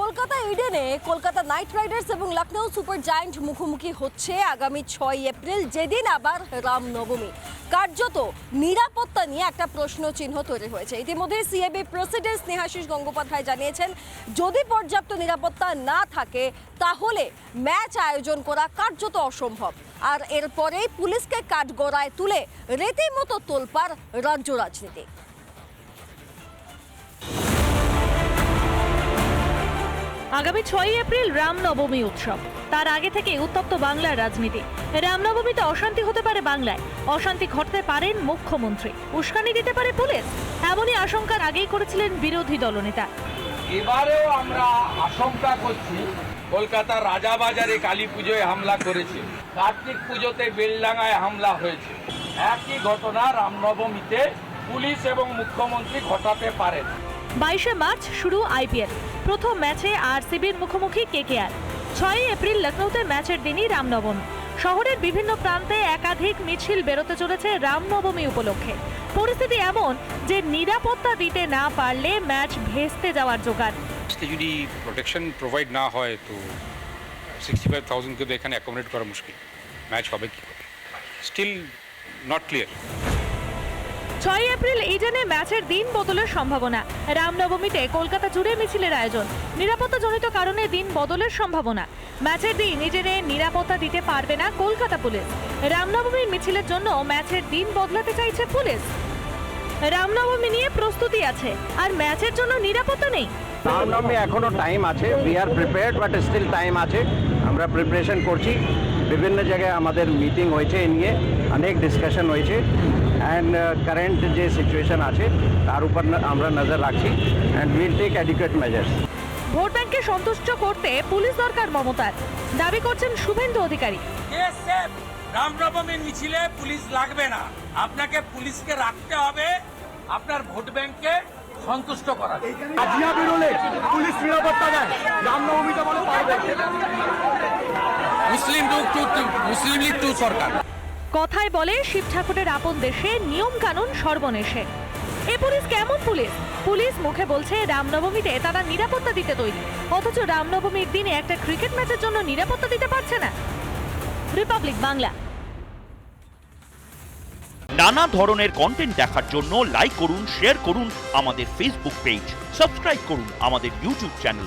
কলকাতা ইডেনে Kolkata night Riders এবং Lucknow super giant মুখোমুখি হচ্ছে আগামী ছয় এপ্রিল, যেদিন আবার রামনবমী। কার্যত নিরাপত্তা নিয়ে একটা প্রশ্ন চিহ্ন তৈরি হয়েছে। ইতিমধ্যে সিএবি প্রেসিডেন্ট স্নেহাশিস গঙ্গোপাধ্যায় জানিয়েছেন, যদি পর্যাপ্ত নিরাপত্তা না থাকে, তাহলে ম্যাচ আয়োজন করা কার্যত অসম্ভব। আর এরপরেই পুলিশকে কাঠগড়ায় তুলে রীতিমতো তোলপাড় রাজ্য রাজনীতি। আগামী ছয়ই এপ্রিল রামনবমী উৎসব। তার আগে থেকে উত্তপ্ত বাংলার রাজনীতি। রামনবমীতে অশান্তি হতে পারে বাংলায়। অশান্তি ঘটতে পারেন মুখ্যমন্ত্রী। উস্কানি দিতে পারে পুলিশ। এমনই আশঙ্কার আগেই করেছিলেন বিরোধী দলনেতা। এবারেও আমরা আশঙ্কা করছি, কলকাতার রাজাবাজারে কালী পুজোয় হামলা করেছে। কার্তিক পুজোতে বেলডাঙ্গায় হামলা হয়েছে। একই ঘটনা রামনবমীতে পুলিশ এবং মুখ্যমন্ত্রী ঘটাতে পারেন। বাইশে মার্চ শুরু আইপিএল। প্রথম ম্যাচে আরসিবির মুখোমুখি কেকেআর। ছয়ই এপ্রিল লখনৌতে ম্যাচের দিনই রামনবমী। শহরের বিভিন্ন প্রান্তে একাধিক মিছিল বেরোতে চলেছে রামনবমী উপলক্ষে। পরিস্থিতি এমন যে নিরাপত্তা দিতে না পারলে ম্যাচ ভেস্তে যাওয়ার জোগাড়। যদি প্রোটেকশন প্রোভাইড না হয়, তো সিক্সটি ফাইভ থাউজেন্ডকে তো এখানে অ্যাকোমোডেট করা মুশকিল। ম্যাচ হবে কি স্টিল নট ক্লিয়ার ছয় এপ্রিল ইডেনে ম্যাচের দিন বদলের সম্ভাবনা। রামনবমীতে কলকাতা জুড়ে মিছিলের আয়োজন। নিরাপত্তা নিরাপত্তাজনিত কারণে দিন বদলের সম্ভাবনা। ম্যাচের দিন ইডেনে নিরাপত্তা দিতে পারবে না কলকাতা পুলিশ। রামনবমীর মিছিলের জন্য ম্যাচের দিন বদলাতে চাইছে পুলিশ। রামনবমী নিয়ে প্রস্তুতি আছে, আর ম্যাচের জন্য নিরাপত্তা নেই। রামনবমী এখনও টাইম আছে। We are prepared but still time আছে। আমরা প্রিপারেশন করছি। বিভিন্ন জায়গায় আমাদের মিটিং হয়েছে এ নিয়ে অনেক ডিসকাশন হয়েছে। অ্যান্ড কারেন্ট যে সিচুয়েশন আছে তার উপর আমরা নজর রাখছি। And will take adequate measures vote ব্যাংককে সন্তুষ্ট করতে পুলিশ দরকার মমতার। দাবি করছেন শুভেন্দু অধিকারী। রামনবমীর মিছিলে পুলিশ লাগবে না। আপনাকে পুলিশকে রাখতে হবে। আপনার ভোট ব্যাংককে সন্তুষ্ট করার। আজিয়া বেরোলে পুলিশ নিরাপত্তা দেয়। রামনবমীতে বলে পারবে মুসলিম মুসলিম লীগ টু সরকার। কথায় বলে শিব ঠাকুরের আপন দেশে নিয়ম কানুন সর্বনেশে। এ পুলিশ কেমন পুলিশ? পুলিশ মুখে বলছে রামনবমীতে তারা নিরাপত্তা দিতে তৈরি। অথচ রামনবমীর দিনে একটা ক্রিকেট ম্যাচের জন্য নিরাপত্তা দিতে পারছে না। রিপাবলিক বাংলা। নানা ধরনের কন্টেন্ট দেখার জন্য লাইক করুন শেয়ার করুন আমাদের ফেসবুক পেজ সাবস্ক্রাইব করুন আমাদের ইউটিউব চ্যানেল